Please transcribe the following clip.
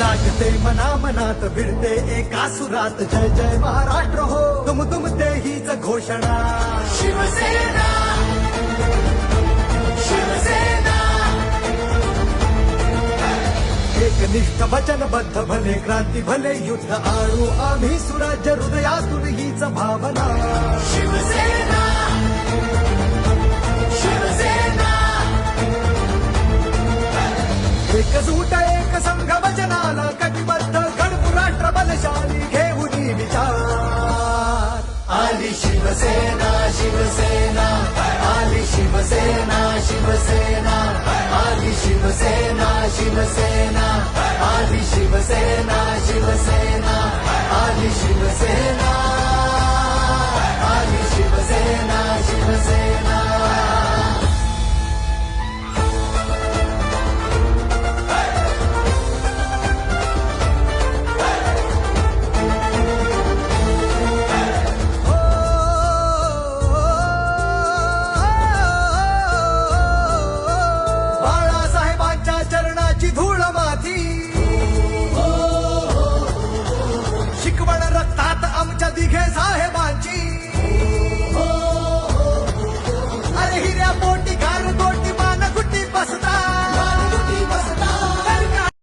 जागते मना मनात भिडते एका सुरात जय जय महाराष्ट्र हो. तुम तुम ते हीच घोषणा. शिवसेना. शिवसेना. एकनिष्ठ वचनबद्ध भले क्रांती भले युद्ध. आणू आम्ही सुराज्य हृदयातून हीच भावना. शिवसेना. एकजूट एक संघ वचनाला कटिबद्ध गणपू राष्ट्र बलशाली घेऊन विचार आली शिवसेना शिवसेना आली शिवसेना शिवसेना आली शिवसेना शिवसेना